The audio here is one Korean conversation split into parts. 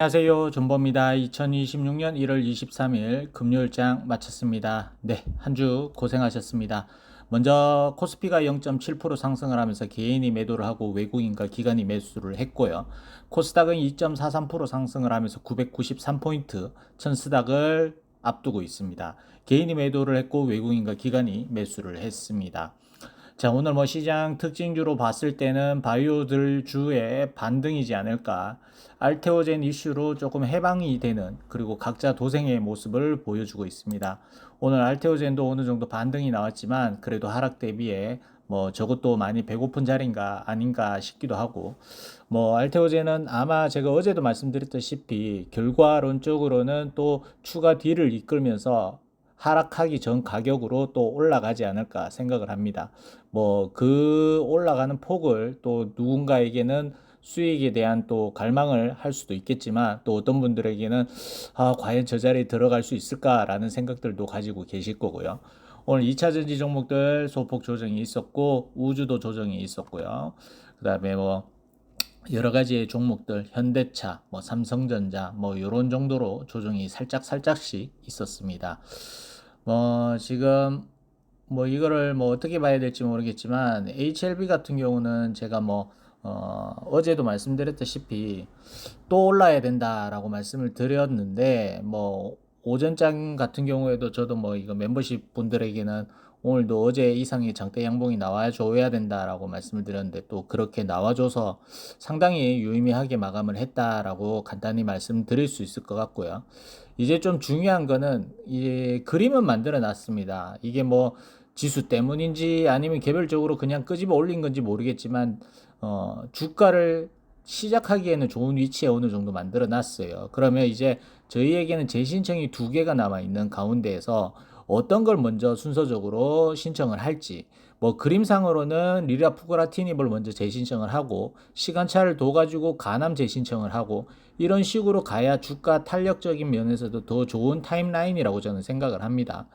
안녕하세요. 존버입니다. 2026년 1월 23일 금요일장 마쳤습니다. 네, 한 주 고생하셨습니다. 먼저 코스피가 0.7% 상승을 하면서 개인이 매도를 하고 외국인과 기관이 매수를 했고요. 코스닥은 2.43% 상승을 하면서 993포인트, 천스닥을 앞두고 있습니다. 개인이 매도를 했고 외국인과 기관이 매수를 했습니다. 자, 오늘 뭐 시장 특징주로 봤을 때는 바이오들 주의 반등이지 않을까. 알테오젠 이슈로 조금 해방이 되는 그리고 각자 도생의 모습을 보여주고 있습니다. 오늘 알테오젠도 어느 정도 반등이 나왔지만 그래도 하락 대비에 뭐 저것도 많이 배고픈 자리인가 아닌가 싶기도 하고 뭐 알테오젠은 아마 제가 어제도 말씀드렸다시피 결과론적으로는 또 추가 딜을 이끌면서 하락하기 전 가격으로 또 올라가지 않을까 생각을 합니다. 뭐 그 올라가는 폭을 또 누군가에게는 수익에 대한 또 갈망을 할 수도 있겠지만 또 어떤 분들에게는 아, 과연 저 자리에 들어갈 수 있을까라는 생각들도 가지고 계실 거고요. 오늘 2차 전지 종목들 소폭 조정이 있었고 우주도 조정이 있었고요. 그다음에 뭐 여러 가지의 종목들 현대차, 뭐 삼성전자 뭐 이런 정도로 조정이 살짝 살짝씩 있었습니다. 뭐 지금 뭐 이거를 뭐 어떻게 봐야 될지 모르겠지만 HLB 같은 경우는 제가 뭐 어, 어제도 말씀드렸다시피 또 올라야 된다라고 말씀을 드렸는데 뭐 오전장 같은 경우에도 저도 뭐 이거 멤버십 분들에게는 오늘도 어제 이상의 장대 양봉이 나와줘야 된다라고 말씀을 드렸는데 또 그렇게 나와줘서 상당히 유의미하게 마감을 했다라고 간단히 말씀드릴 수 있을 것 같고요. 이제 좀 중요한 거는 이 그림은 만들어 놨습니다. 이게 뭐 지수 때문인지 아니면 개별적으로 그냥 끄집어 올린 건지 모르겠지만 어, 주가를 시작하기에는 좋은 위치에 어느 정도 만들어 놨어요. 그러면 이제 저희에게는 재신청이 두 개가 남아 있는 가운데에서 어떤 걸 먼저 순서적으로 신청을 할지 뭐 그림상으로는 리라 푸그라티닙을 먼저 재신청을 하고 시간차를 둬 가지고 가남 재신청을 하고 이런 식으로 가야 주가 탄력적인 면에서도 더 좋은 타임라인이라고 저는 생각을 합니다.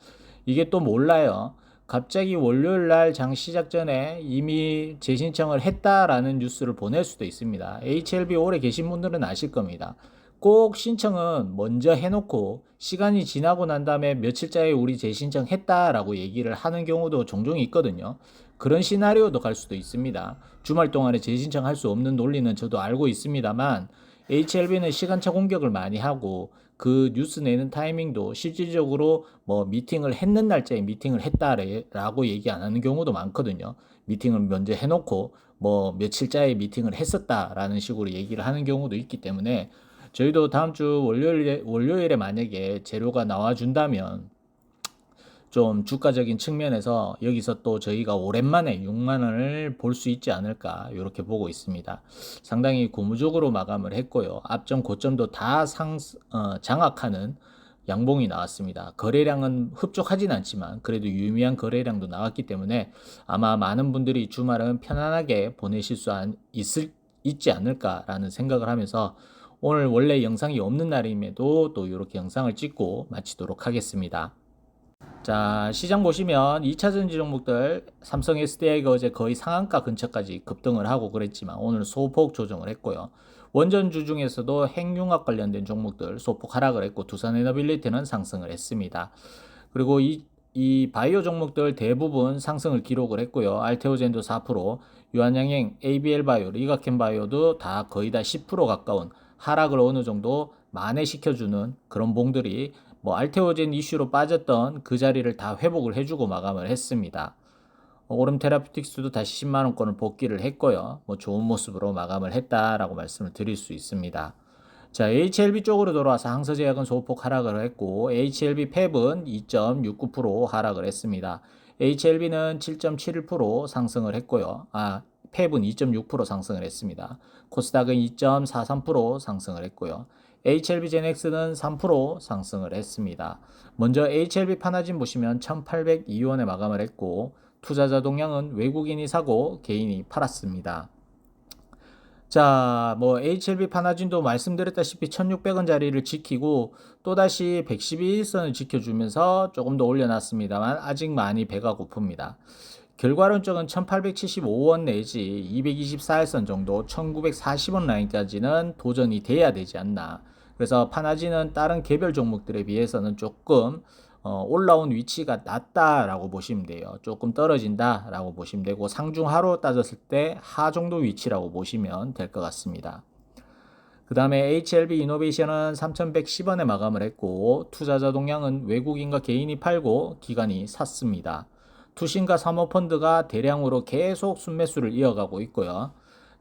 이게 또 몰라요. 갑자기 월요일 날 장 시작 전에 이미 재신청을 했다라는 뉴스를 보낼 수도 있습니다. HLB 오래 계신 분들은 아실 겁니다. 꼭 신청은 먼저 해놓고 시간이 지나고 난 다음에 며칠자에 우리 재신청 했다라고 얘기를 하는 경우도 종종 있거든요. 그런 시나리오도 갈 수도 있습니다. 주말 동안에 재신청 할 수 없는 논리는 저도 알고 있습니다만 HLB는 시간차 공격을 많이 하고 그 뉴스 내는 타이밍도 실질적으로 뭐 미팅을 했는 날짜에 미팅을 했다라고 얘기 안 하는 경우도 많거든요. 미팅을 먼저 해놓고 뭐 며칠자에 미팅을 했었다라는 식으로 얘기를 하는 경우도 있기 때문에 저희도 다음 주 월요일에, 월요일에 만약에 재료가 나와준다면 좀 주가적인 측면에서 여기서 또 저희가 오랜만에 6만 원을 볼 수 있지 않을까 이렇게 보고 있습니다. 상당히 고무적으로 마감을 했고요. 앞점 고점도 다 상, 어, 장악하는 양봉이 나왔습니다. 거래량은 흡족하진 않지만 그래도 유의미한 거래량도 나왔기 때문에 아마 많은 분들이 주말은 편안하게 보내실 수 있을, 있지 않을까라는 생각을 하면서 오늘 원래 영상이 없는 날임에도 또 이렇게 영상을 찍고 마치도록 하겠습니다. 자, 시장 보시면 2차 전지 종목들 삼성 SDI가 어제 거의 상한가 근처까지 급등을 하고 그랬지만 오늘 소폭 조정을 했고요. 원전주 중에서도 핵융합 관련된 종목들 소폭 하락을 했고 두산 에너빌리티는 상승을 했습니다. 그리고 이, 이 바이오 종목들 대부분 상승을 기록을 했고요. 알테오젠도 4%, 유한양행, ABL 바이오, 리가켄 바이오도 다 거의 다 10% 가까운 하락을 어느 정도 만회시켜주는 그런 봉들이 뭐 알테오젠 이슈로 빠졌던 그 자리를 다 회복을 해주고 마감을 했습니다. 오름 테라피틱스도 다시 10만 원권을 복귀를 했고요. 뭐 좋은 모습으로 마감을 했다라고 말씀을 드릴 수 있습니다. 자, HLB 쪽으로 돌아와서 항서제약은 소폭 하락을 했고 HLB 팹은 2.69% 하락을 했습니다. HLB는 7.71% 상승을 했고요. 아, 팹은 2.6% 상승을 했습니다. 코스닥은 2.43% 상승을 했고요. HLB 제넥스는 3% 상승을 했습니다. 먼저 HLB 파나진 보시면 1802원에 마감을 했고 투자자 동향은 외국인이 사고 개인이 팔았습니다. 자, 뭐 HLB 파나진도 말씀드렸다시피 1600원 자리를 지키고 또다시 112일선을 지켜주면서 조금 더 올려놨습니다만 아직 많이 배가 고픕니다. 결과론적은 1875원 내지 224일선 정도 1940원 라인까지는 도전이 돼야 되지 않나. 그래서 파나지는 다른 개별 종목들에 비해서는 조금 어, 올라온 위치가 낮다라고 보시면 돼요. 조금 떨어진다라고 보시면 되고 상중하로 따졌을 때 하 정도 위치라고 보시면 될 것 같습니다. 그 다음에 HLB 이노베이션은 3,110원에 마감을 했고 투자자 동향은 외국인과 개인이 팔고 기관이 샀습니다. 투신과 사모펀드가 대량으로 계속 순매수를 이어가고 있고요.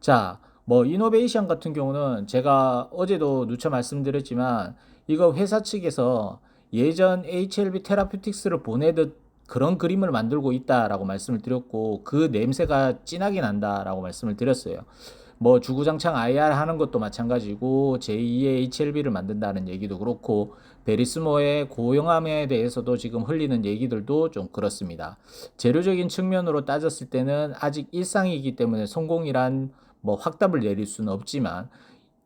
자, 뭐 이노베이션 같은 경우는 제가 어제도 누차 말씀드렸지만 이거 회사 측에서 예전 HLB 테라퓨틱스를 보내듯 그런 그림을 만들고 있다라고 말씀을 드렸고 그 냄새가 진하게 난다라고 말씀을 드렸어요. 뭐 주구장창 IR 하는 것도 마찬가지고 제2의 HLB를 만든다는 얘기도 그렇고 베리스모의 고용함에 대해서도 지금 흘리는 얘기들도 좀 그렇습니다. 재료적인 측면으로 따졌을 때는 아직 일상이기 때문에 성공이란 뭐 확답을 내릴 수는 없지만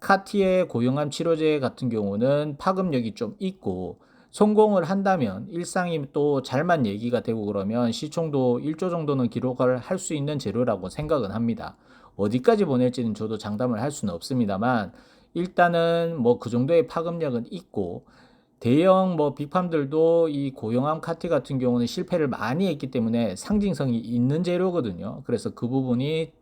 카티의 고용암 치료제 같은 경우는 파급력이 좀 있고 성공을 한다면 일상이 또 잘만 얘기가 되고 그러면 시총도 1조 정도는 기록을 할 수 있는 재료라고 생각은 합니다. 어디까지 보낼지는 저도 장담을 할 수는 없습니다만 일단은 뭐 그 정도의 파급력은 있고 대형 뭐 빅팜들도 이 고용암 카티 같은 경우는 실패를 많이 했기 때문에 상징성이 있는 재료거든요. 그래서 그 부분이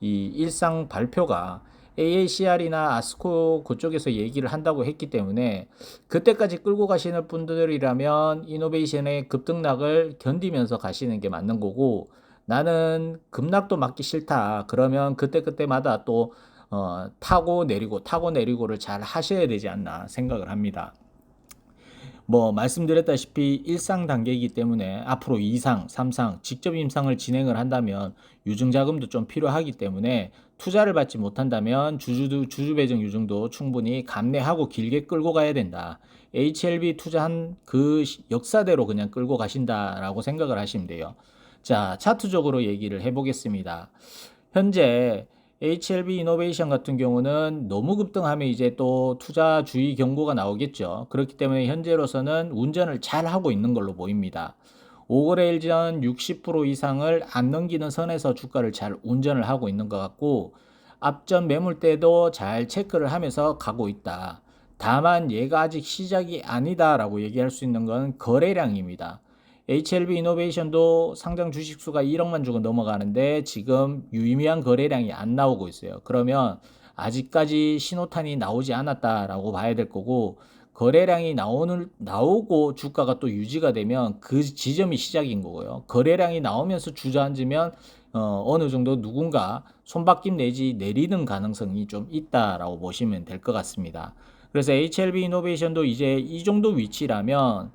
이 일상 발표가 AACR이나 아스코 그쪽에서 얘기를 한다고 했기 때문에 그때까지 끌고 가시는 분들이라면 이노베이션의 급등락을 견디면서 가시는 게 맞는 거고 나는 급락도 맞기 싫다. 그러면 그때그때마다 또 어, 타고 내리고 타고 내리고를 잘 하셔야 되지 않나 생각을 합니다. 뭐 말씀드렸다시피 일상 단계이기 때문에 앞으로 2상, 3상 직접 임상을 진행을 한다면 유증 자금도 좀 필요하기 때문에 투자를 받지 못한다면 주주 주주 배정 유증도 충분히 감내하고 길게 끌고 가야 된다. HLB 투자한 그 역사대로 그냥 끌고 가신다라고 생각을 하시면 돼요. 자, 차트적으로 얘기를 해 보겠습니다. 현재 HLB 이노베이션 같은 경우는 너무 급등하면 이제 또 투자 주의 경고가 나오겠죠. 그렇기 때문에 현재로서는 운전을 잘 하고 있는 걸로 보입니다. 5거래일 전 60% 이상을 안 넘기는 선에서 주가를 잘 운전을 하고 있는 것 같고 앞전 매물대도 잘 체크를 하면서 가고 있다. 다만 얘가 아직 시작이 아니다라고 얘기할 수 있는 건 거래량입니다. HLB 이노베이션도 상장 주식 수가 1억만 주고 넘어가는데 지금 유의미한 거래량이 안 나오고 있어요. 그러면 아직까지 신호탄이 나오지 않았다라고 봐야 될 거고 거래량이 나오는 나오고 주가가 또 유지가 되면 그 지점이 시작인 거고요. 거래량이 나오면서 주저앉으면 어, 어느 정도 누군가 손바뀜 내지 내리는 가능성이 좀 있다라고 보시면 될 것 같습니다. 그래서 HLB 이노베이션도 이제 이 정도 위치라면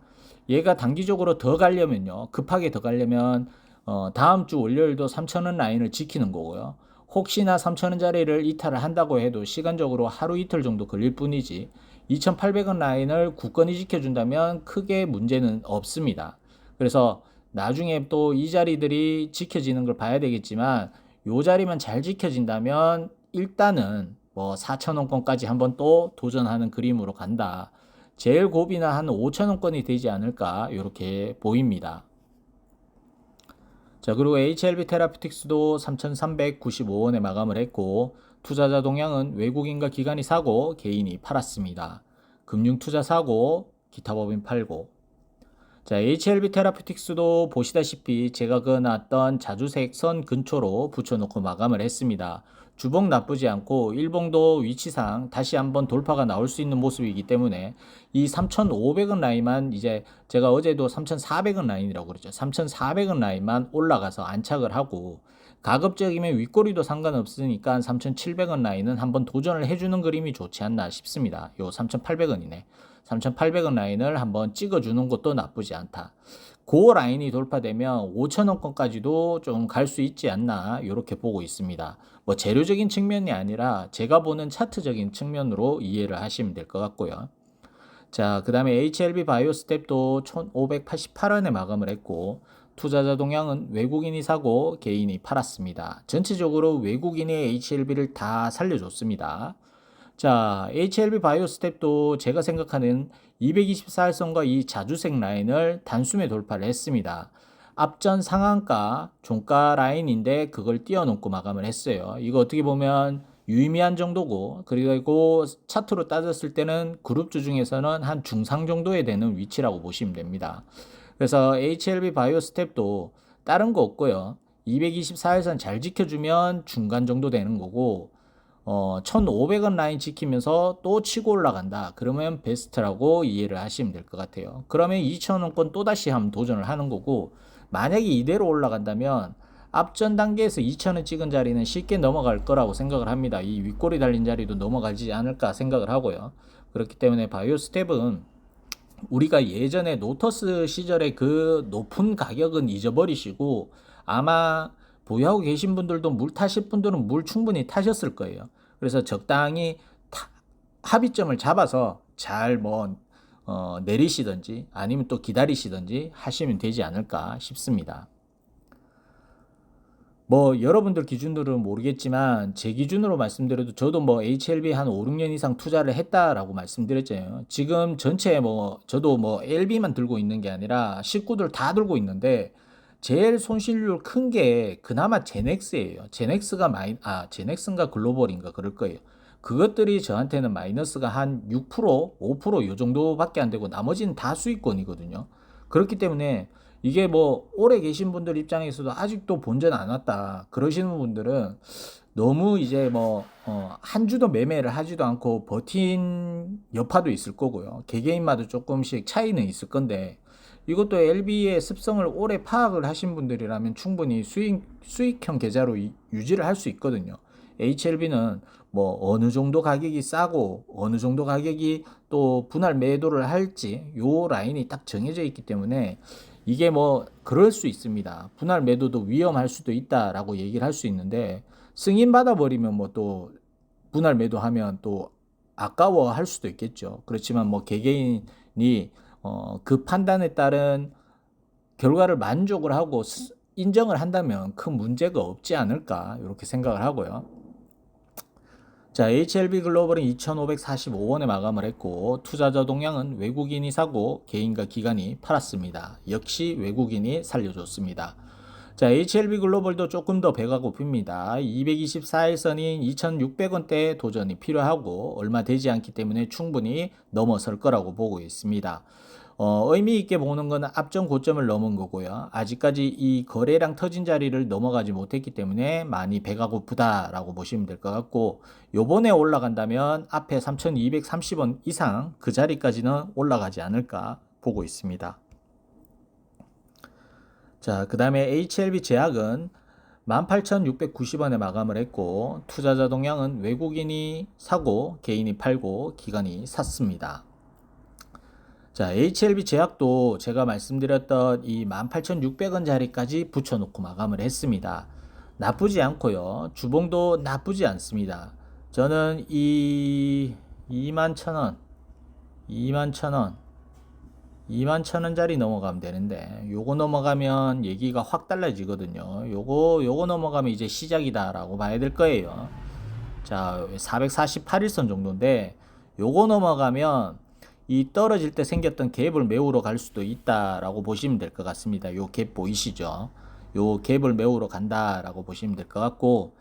얘가 단기적으로 더 가려면요. 급하게 더 가려면 어, 다음 주 월요일도 3,000원 라인을 지키는 거고요. 혹시나 3,000원짜리를 이탈을 한다고 해도 시간적으로 하루 이틀 정도 걸릴 뿐이지 2,800원 라인을 굳건히 지켜준다면 크게 문제는 없습니다. 그래서 나중에 또 이 자리들이 지켜지는 걸 봐야 되겠지만 요 자리만 잘 지켜진다면 일단은 뭐 4,000원권까지 한번 또 도전하는 그림으로 간다. 제일 고비나 한 5천원권이 되지 않을까 이렇게 보입니다. 자 그리고 HLB 테라피틱스도 3,395원에 마감을 했고 투자자 동향은 외국인과 기관이 사고 개인이 팔았습니다. 금융투자 사고 기타 법인 팔고 자 HLB 테라피틱스도 보시다시피 제가 그어놨던 자주색 선 근처로 붙여놓고 마감을 했습니다. 주봉 나쁘지 않고 일봉도 위치상 다시 한번 돌파가 나올 수 있는 모습이기 때문에 이 3,500원 라인만 이제 제가 어제도 3,400원 라인이라고 그랬죠. 3,400원 라인만 올라가서 안착을 하고 가급적이면 윗꼬리도 상관없으니까 3,700원 라인은 한번 도전을 해주는 그림이 좋지 않나 싶습니다. 요 3,800원이네. 3,800원 라인을 한번 찍어주는 것도 나쁘지 않다. 그 라인이 돌파되면 5천원권까지도 좀 갈 수 있지 않나 이렇게 보고 있습니다. 뭐 재료적인 측면이 아니라 제가 보는 차트적인 측면으로 이해를 하시면 될 것 같고요. 자, 그 다음에 HLB 바이오 스텝도 1588원에 마감을 했고 투자자 동향은 외국인이 사고 개인이 팔았습니다. 전체적으로 외국인의 HLB를 다 살려줬습니다. 자, HLB 바이오 스텝도 제가 생각하는 224일선과 이 자주색 라인을 단숨에 돌파를 했습니다. 앞전 상한가 종가 라인인데 그걸 띄워놓고 마감을 했어요. 이거 어떻게 보면 유의미한 정도고 그리고 차트로 따졌을 때는 그룹주 중에서는 한 중상 정도에 되는 위치라고 보시면 됩니다. 그래서 HLB 바이오 스텝도 다른 거 없고요. 224일선 잘 지켜주면 중간 정도 되는 거고 어, 1,500원 라인 지키면서 또 치고 올라간다. 그러면 베스트라고 이해를 하시면 될 것 같아요. 그러면 2,000원권 또다시 한번 도전을 하는 거고, 만약에 이대로 올라간다면 앞전 단계에서 2,000원 찍은 자리는 쉽게 넘어갈 거라고 생각을 합니다. 이 윗골이 달린 자리도 넘어가지 않을까 생각을 하고요. 그렇기 때문에 바이오 스텝은 우리가 예전에 노터스 시절에 그 높은 가격은 잊어버리시고 아마 보유하고 계신 분들도 물 타실 분들은 물 충분히 타셨을 거예요. 그래서 적당히 타- 합의점을 잡아서 잘뭐 어, 내리시든지 아니면 또 기다리시든지 하시면 되지 않을까 싶습니다. 뭐 여러분들 기준으로는 모르겠지만 제 기준으로 말씀드려도 저도 뭐 HLB 한 5, 6년 이상 투자를 했다라고 말씀드렸잖아요. 지금 전체 뭐 저도 뭐 LB만 들고 있는 게 아니라 식구들 다 들고 있는데 제일 손실률 큰 게 그나마 제넥스예요. 제넥스가 마이 아 제넥스인가 글로벌인가 그럴 거예요. 그것들이 저한테는 마이너스가 한 6%, 5%요 정도밖에 안 되고 나머지는 다 수익권이거든요. 그렇기 때문에 이게 뭐 오래 계신 분들 입장에서도 아직도 본전 안 왔다 그러시는 분들은 너무 이제 뭐 어, 한 주도 매매를 하지도 않고 버틴 여파도 있을 거고요. 개개인마다 조금씩 차이는 있을 건데 이것도 LB의 습성을 오래 파악을 하신 분들이라면 충분히 수익 수익형 계좌로 이- 유지를 할 수 있거든요. HLB는 뭐 어느 정도 가격이 싸고 어느 정도 가격이 또 분할 매도를 할지 요 라인이 딱 정해져 있기 때문에 이게 뭐 그럴 수 있습니다. 분할 매도도 위험할 수도 있다라고 얘기를 할 수 있는데 승인 받아 버리면 뭐 또 분할 매도하면 또 아까워 할 수도 있겠죠. 그렇지만 뭐 개개인이 어, 그 판단에 따른 결과를 만족을 하고 스- 인정을 한다면 큰 문제가 없지 않을까 이렇게 생각을 하고요. 자, HLB 글로벌은 2,545원에 마감을 했고 투자자 동향은 외국인이 사고 개인과 기관이 팔았습니다. 역시 외국인이 살려줬습니다. 자, HLB 글로벌도 조금 더 배가 고픕니다. 224일선인 2,600원대 도전이 필요하고 얼마 되지 않기 때문에 충분히 넘어설 거라고 보고 있습니다. 어, 의미 있게 보는 건 앞전 고점을 넘은 거고요. 아직까지 이 거래량 터진 자리를 넘어가지 못했기 때문에 많이 배가 고프다라고 보시면 될 것 같고 요번에 올라간다면 앞에 3,230원 이상 그 자리까지는 올라가지 않을까 보고 있습니다. 자, 그 다음에 HLB 제약은 18,690원에 마감을 했고 투자자 동향은 외국인이 사고 개인이 팔고 기관이 샀습니다. 자, HLB 제약도 제가 말씀드렸던 이 18,600원 자리까지 붙여놓고 마감을 했습니다. 나쁘지 않고요. 주봉도 나쁘지 않습니다. 저는 이 21,000원, 21,000원, 21,000원짜리 넘어가면 되는데 요거 넘어가면 얘기가 확 달라지거든요. 요거 요거 넘어가면 이제 시작이다 라고 봐야 될 거예요. 자, 448일선 정도인데 요거 넘어가면 이 떨어질 때 생겼던 갭을 메우러 갈 수도 있다 라고 보시면 될 것 같습니다. 요 갭 보이시죠? 요 갭을 메우러 간다라고 보시면 될 것 같고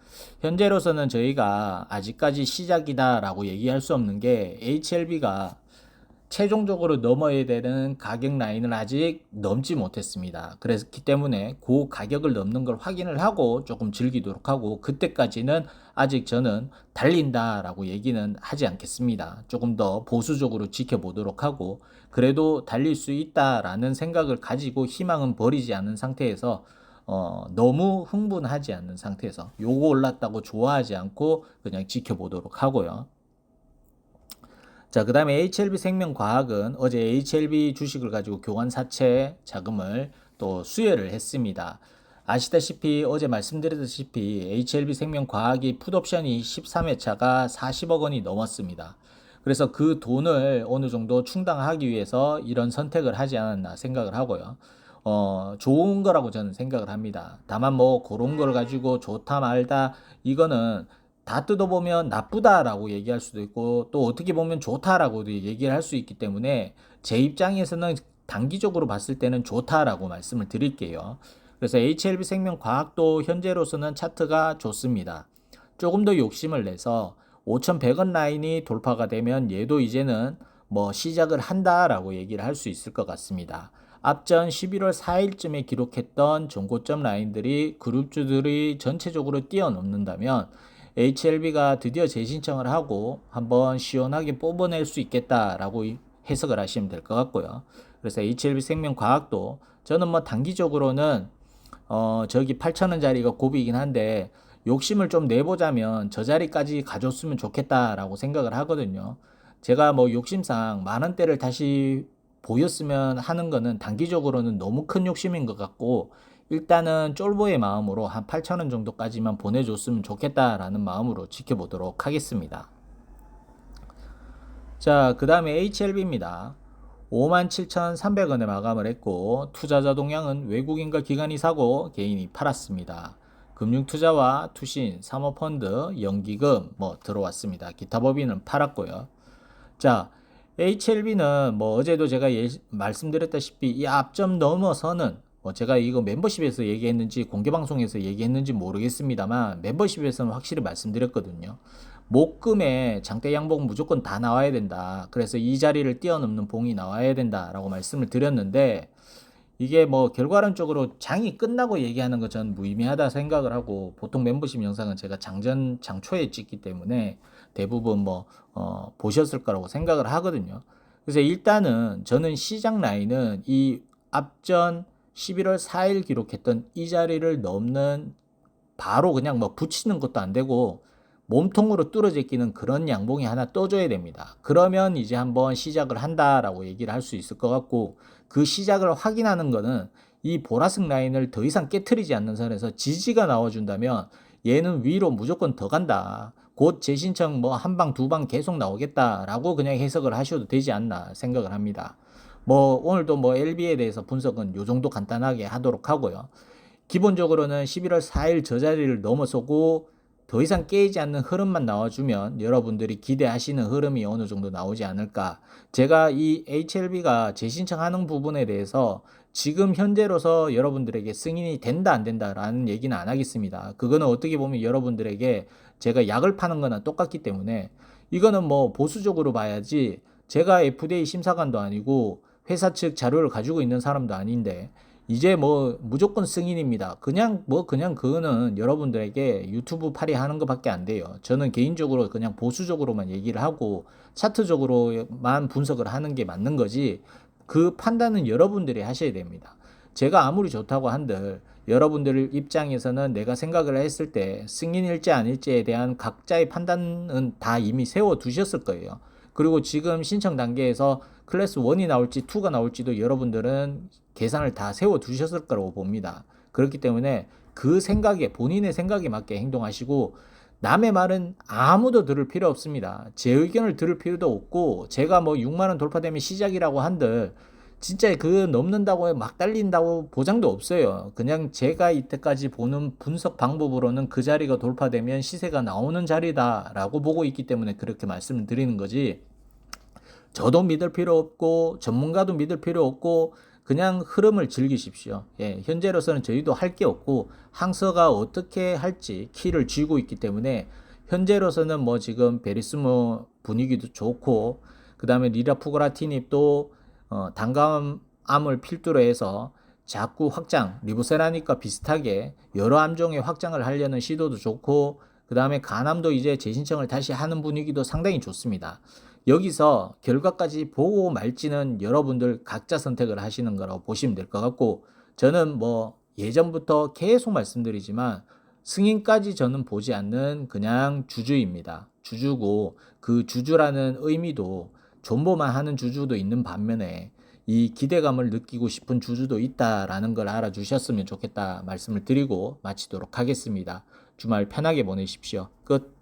현재로서는 저희가 아직까지 시작이다라고 얘기할 수 없는 게 HLB가 최종적으로 넘어야 되는 가격 라인을 아직 넘지 못했습니다. 그렇기 때문에 그 가격을 넘는 걸 확인을 하고 조금 즐기도록 하고 그때까지는 아직 저는 달린다라고 얘기는 하지 않겠습니다. 조금 더 보수적으로 지켜보도록 하고 그래도 달릴 수 있다라는 생각을 가지고 희망은 버리지 않은 상태에서 어, 너무 흥분하지 않는 상태에서 요거 올랐다고 좋아하지 않고 그냥 지켜보도록 하고요. 자, 그 다음에 HLB 생명과학은 어제 HLB 주식을 가지고 교환 사채 자금을 또 수여를 했습니다. 아시다시피 어제 말씀드렸다시피 HLB 생명과학이 풋옵션이 13회차가 40억 원이 넘었습니다. 그래서 그 돈을 어느 정도 충당하기 위해서 이런 선택을 하지 않았나 생각을 하고요. 어, 좋은 거라고 저는 생각을 합니다. 다만 뭐 그런 걸 가지고 좋다 말다 이거는 다 뜯어보면 나쁘다라고 얘기할 수도 있고 또 어떻게 보면 좋다라고도 얘기를 할 수 있기 때문에 제 입장에서는 단기적으로 봤을 때는 좋다라고 말씀을 드릴게요. 그래서 HLB 생명과학도 현재로서는 차트가 좋습니다. 조금 더 욕심을 내서 5,100원 라인이 돌파가 되면 얘도 이제는 뭐 시작을 한다라고 얘기를 할 수 있을 것 같습니다. 앞전 11월 4일쯤에 기록했던 전고점 라인들이 그룹주들이 전체적으로 뛰어넘는다면 HLB가 드디어 재신청을 하고 한번 시원하게 뽑아낼 수 있겠다라고 해석을 하시면 될 것 같고요. 그래서 HLB 생명과학도 저는 뭐 단기적으로는 어 저기 8,000원짜리가 고비이긴 한데 욕심을 좀 내보자면 저 자리까지 가줬으면 좋겠다라고 생각을 하거든요. 제가 뭐 욕심상 만 원대를 다시 보였으면 하는 거는 단기적으로는 너무 큰 욕심인 것 같고 일단은 쫄보의 마음으로 한 8,000원 정도까지만 보내줬으면 좋겠다라는 마음으로 지켜보도록 하겠습니다. 자, 그 다음에 HLB입니다. 57,300원에 마감을 했고 투자자 동향은 외국인과 기관이 사고 개인이 팔았습니다. 금융투자와 투신, 사모펀드, 연기금 뭐 들어왔습니다. 기타 법인은 팔았고요. 자, HLB는 뭐 어제도 제가 예, 말씀드렸다시피 이 앞점 넘어서는 뭐 제가 이거 멤버십에서 얘기했는지 공개 방송에서 얘기했는지 모르겠습니다만 멤버십에서는 확실히 말씀드렸거든요. 목금에 장대 양봉 무조건 다 나와야 된다. 그래서 이 자리를 뛰어넘는 봉이 나와야 된다라고 말씀을 드렸는데 이게 뭐 결과론적으로 장이 끝나고 얘기하는 거전 무의미하다 생각을 하고 보통 멤버십 영상은 제가 장전 장초에 찍기 때문에 대부분 뭐 어, 보셨을 거라고 생각을 하거든요. 그래서 일단은 저는 시장 라인은 이 앞전 11월 4일 기록했던 이 자리를 넘는 바로 그냥 뭐 붙이는 것도 안 되고 몸통으로 뚫어져 끼는 그런 양봉이 하나 떠줘야 됩니다. 그러면 이제 한번 시작을 한다라고 얘기를 할 수 있을 것 같고 그 시작을 확인하는 거는 이 보라색 라인을 더 이상 깨트리지 않는 선에서 지지가 나와준다면 얘는 위로 무조건 더 간다. 곧 재신청 뭐 한 방, 두 방 계속 나오겠다라고 그냥 해석을 하셔도 되지 않나 생각을 합니다. 뭐 오늘도 뭐 LB에 대해서 분석은 요 정도 간단하게 하도록 하고요. 기본적으로는 11월 4일 저 자리를 넘어서고 더 이상 깨지지 않는 흐름만 나와주면 여러분들이 기대하시는 흐름이 어느 정도 나오지 않을까. 제가 이 HLB가 재신청하는 부분에 대해서 지금 현재로서 여러분들에게 승인이 된다 안 된다라는 얘기는 안 하겠습니다. 그거는 어떻게 보면 여러분들에게 제가 약을 파는 거나 똑같기 때문에 이거는 뭐 보수적으로 봐야지 제가 FDA 심사관도 아니고 회사 측 자료를 가지고 있는 사람도 아닌데 이제 뭐 무조건 승인입니다. 그냥 뭐 그냥 그거는 여러분들에게 유튜브 팔이 하는 것밖에 안 돼요. 저는 개인적으로 그냥 보수적으로만 얘기를 하고 차트적으로만 분석을 하는 게 맞는 거지 그 판단은 여러분들이 하셔야 됩니다. 제가 아무리 좋다고 한들 여러분들 입장에서는 내가 생각을 했을 때 승인일지 아닐지에 대한 각자의 판단은 다 이미 세워 두셨을 거예요. 그리고 지금 신청 단계에서 클래스 1이 나올지 2가 나올지도 여러분들은 계산을 다 세워 두셨을 거라고 봅니다. 그렇기 때문에 그 생각에 본인의 생각에 맞게 행동하시고 남의 말은 아무도 들을 필요 없습니다. 제 의견을 들을 필요도 없고 제가 뭐 6만 원 돌파되면 시작이라고 한들 진짜 그 넘는다고 막 달린다고 보장도 없어요. 그냥 제가 이때까지 보는 분석 방법으로는 그 자리가 돌파되면 시세가 나오는 자리다라고 보고 있기 때문에 그렇게 말씀을 드리는 거지. 저도 믿을 필요 없고 전문가도 믿을 필요 없고 그냥 흐름을 즐기십시오. 예, 현재로서는 저희도 할 게 없고 항서가 어떻게 할지 키를 쥐고 있기 때문에 현재로서는 뭐 지금 베리스모 분위기도 좋고 그 다음에 리라푸그라티닙도 어, 단감암을 필두로 해서 자꾸 확장 리보세라닉과 비슷하게 여러 암종의 확장을 하려는 시도도 좋고 그 다음에 간암도 이제 재신청을 다시 하는 분위기도 상당히 좋습니다. 여기서 결과까지 보고 말지는 여러분들 각자 선택을 하시는 거라고 보시면 될 것 같고 저는 뭐 예전부터 계속 말씀드리지만 승인까지 저는 보지 않는 그냥 주주입니다. 주주고 그 주주라는 의미도 존버만 하는 주주도 있는 반면에 이 기대감을 느끼고 싶은 주주도 있다라는 걸 알아주셨으면 좋겠다 말씀을 드리고 마치도록 하겠습니다. 주말 편하게 보내십시오. 끝.